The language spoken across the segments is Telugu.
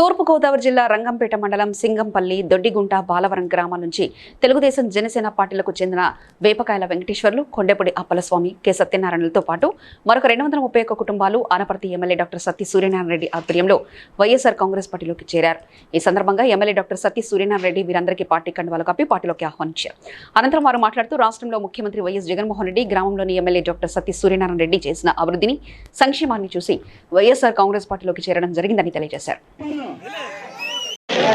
తూర్పుగోదావరి జిల్లా రంగంపేట మండలం సింగంపల్లి దొడ్డిగుంట బాలవరం గ్రామాల నుంచి తెలుగుదేశం జనసేన పార్టీలకు చెందిన వేపకాయల వెంకటేశ్వర్లు కొండెపూడి అప్పలస్వామి కె. సత్యనారాయణలతో పాటు మరొక రెండు వందల ముప్పై ఒక్క కుటుంబాలు ఆనపర్తి ఎమ్మెల్యే డాక్టర్ సత్య సూర్యనారాయణ రెడ్డి ఆధ్వర్యంలో వైఎస్ఆర్ కాంగ్రెస్ పార్టీలోకి చేరారు. ఈ సందర్భంగా ఎమ్మెల్యే డాక్టర్ సత్య సూర్యనారాయణ రెడ్డి వీరందరికీ పార్టీ కండువాలు కప్పి పార్టీలోకి ఆహ్వానించారు. అనంతరం వారు మాట్లాడుతూ రాష్ట్రంలో ముఖ్యమంత్రి వైఎస్ జగన్మోహన్ రెడ్డి గ్రామంలోని ఎమ్మెల్యే డాక్టర్ సత్య సూర్యనారాయణ రెడ్డి చేసిన అభివృద్ధిని సంక్షేమాన్ని చూసి వైఎస్ఆర్ కాంగ్రెస్ పార్టీలోకి చేరడం జరిగిందని తెలియజేశారు.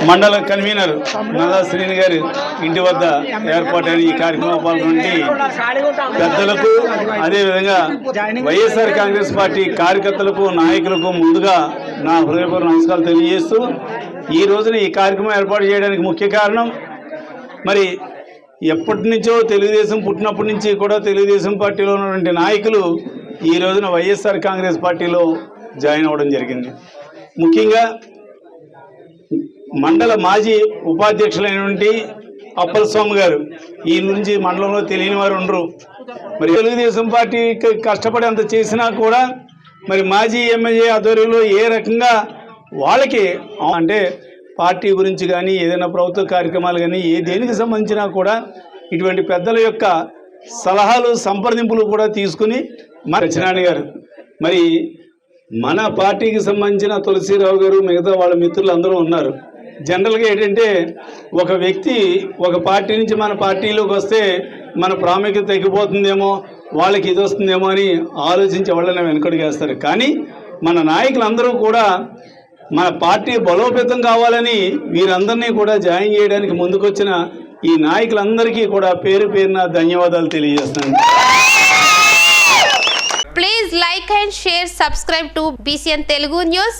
మండల కన్వీనర్ నల్లా శ్రీని గారి ఇంటి వద్ద ఏర్పాటైన ఈ కార్యక్రమం నుండి పెద్దలకు అదేవిధంగా వైఎస్ఆర్ కాంగ్రెస్ పార్టీ కార్యకర్తలకు నాయకులకు ముందుగా నా హృదయపూర్వ నమస్కారాలు తెలియజేస్తూ ఈ రోజున ఈ కార్యక్రమం ఏర్పాటు చేయడానికి ముఖ్య కారణం మరి ఎప్పటి నుంచో తెలుగుదేశం పుట్టినప్పటి నుంచి కూడా తెలుగుదేశం పార్టీలో ఉన్నటువంటి నాయకులు ఈ రోజున వైఎస్ఆర్ కాంగ్రెస్ పార్టీలో జాయిన్ అవ్వడం జరిగింది. ముఖ్యంగా మండల మాజీ ఉపాధ్యక్షులైనటువంటి అప్పలస్వామి గారు. ఈ నుంచి మండలంలో తెలియని వారు ఉండరు. మరి తెలుగుదేశం పార్టీ కష్టపడి అంత చేసినా కూడా మరి మాజీ ఎమ్మెల్యే ఆధ్వర్యంలో ఏ రకంగా వాళ్ళకి అంటే పార్టీ గురించి కానీ ఏదైనా ప్రభుత్వ కార్యక్రమాలు కానీ ఏ దేనికి సంబంధించినా కూడా ఇటువంటి పెద్దల యొక్క సలహాలు సంప్రదింపులు కూడా తీసుకుని మన సత్యనారాయణ గారు. మరి మన పార్టీకి సంబంధించిన తులసిరావు గారు మిగతా వాళ్ళ మిత్రులు అందరూ ఉన్నారు. జనరల్గా ఏంటంటే ఒక వ్యక్తి ఒక పార్టీ నుంచి మన పార్టీలోకి వస్తే మన ప్రాముఖ్యత తగ్గిపోతుందేమో వాళ్ళకి ఇది వస్తుందేమో అని ఆలోచించి వాళ్ళని వెనుకడుగేస్తారు కానీ మన నాయకులందరూ కూడా మన పార్టీ బలోపేతం కావాలని వీరందరినీ కూడా జాయిన్ చేయడానికి ముందుకొచ్చిన ఈ నాయకులందరికీ కూడా పేరు పేరున ధన్యవాదాలు తెలియజేస్తున్నాను. Please like and share subscribe to BCN Telugu news